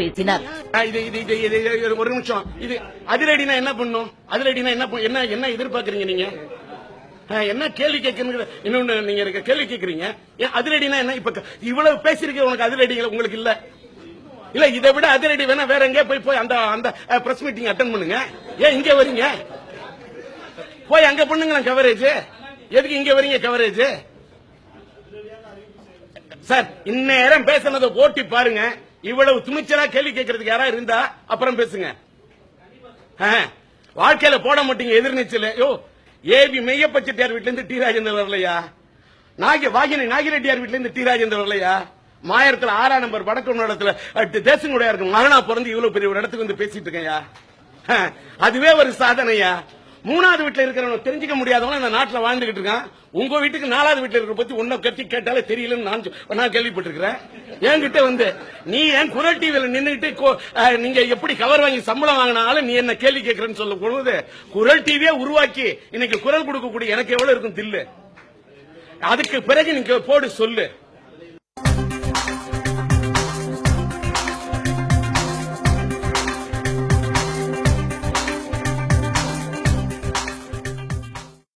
பேசினார். இது இது இது இது இது ஒரு நிமிஷம். இது அதிரடினா என்ன பண்ணும்? அதிரடினா என்ன என்ன என்ன எதிர்பார்க்கறீங்க நீங்க? ஆ, என்ன கேள்வி கேட்கறது இன்னொன்னு நீங்க எனக்கு கேள்வி கேட்கறீங்க. ஏன் அதிரடினா என்ன? இப்ப இவ்வளவு பேசிருக்க உனக்கு அதிரடி உங்களுக்கு இல்ல. இல்ல இதை விட அதிரடி வேணா வேற எங்க போய் போய் அந்த அந்த பிரஸ் மீட்டிங் அட்டன் பண்ணுங்க. ஏன் இங்க வரீங்க? போய் அங்க பண்ணுங்க கவரேஜ் எதுக்கு இங்க வரீங்க கவரேஜ் சார் இந்நேரம் பேசுனதை ஓட்டி பாருங்க. இவ்வளவு துணிச்சலா கேள்வி கேட்கறதுக்கு யாரா இருந்தா? அப்புறம் பேசுங்க. ஆ, வாழ்க்கையில போட மாட்டீங்க எதிர்நீச்சல். யோ ஏபி மெய்யப்பச்சட்டியார் வீட்ல இருந்து டி ராஜேந்தர் வரலையா? நாகி வாகினி நாகிரெட்டியார் வீட்ல இருந்து டி ராஜேந்தர் வரலையா? மாயரத்துல ஆறாம் நம்பர் வடக்கு இடத்துல தேசங்குடையா இருக்கு மகனா பிறந்து இவ்வளவு பெரிய ஒரு இடத்துக்கு வந்து பேசிட்டு இருக்கையா ஆ, அதுவே ஒரு சாதனையா? மூணாவது வீட்டுல இருக்கிறவங்க தெரிஞ்சுக்க முடியாதவங்க இந்த நாட்டுல வாழ்ந்துகிட்டு இருக்கான். உங்க வீட்டுக்கு நாலாவது வீட்டுல இருக்கிற பத்தி உன்னை கத்தி கேட்டாலே தெரியலன்னு நான் நான் கேள்விப்பட்டிருக்கிறேன். என்கிட்ட வந்து நீ ஏன் குரல் டிவியில நின்றுட்டு கோ- நீங்க எப்படி கவர் வாங்கி சம்பளம் வாங்கினாலும் நீ என்ன கேள்வி கேட்கறன்னு சொல்ல பொழுது குரல் டிவியே உருவாக்கி இன்னைக்கு குரல் கொடுக்கக்கூடிய எனக்கு எவ்வளவு இருக்கும் தில்லு? அதுக்கு பிறகு நீங்க போடு சொல்லு.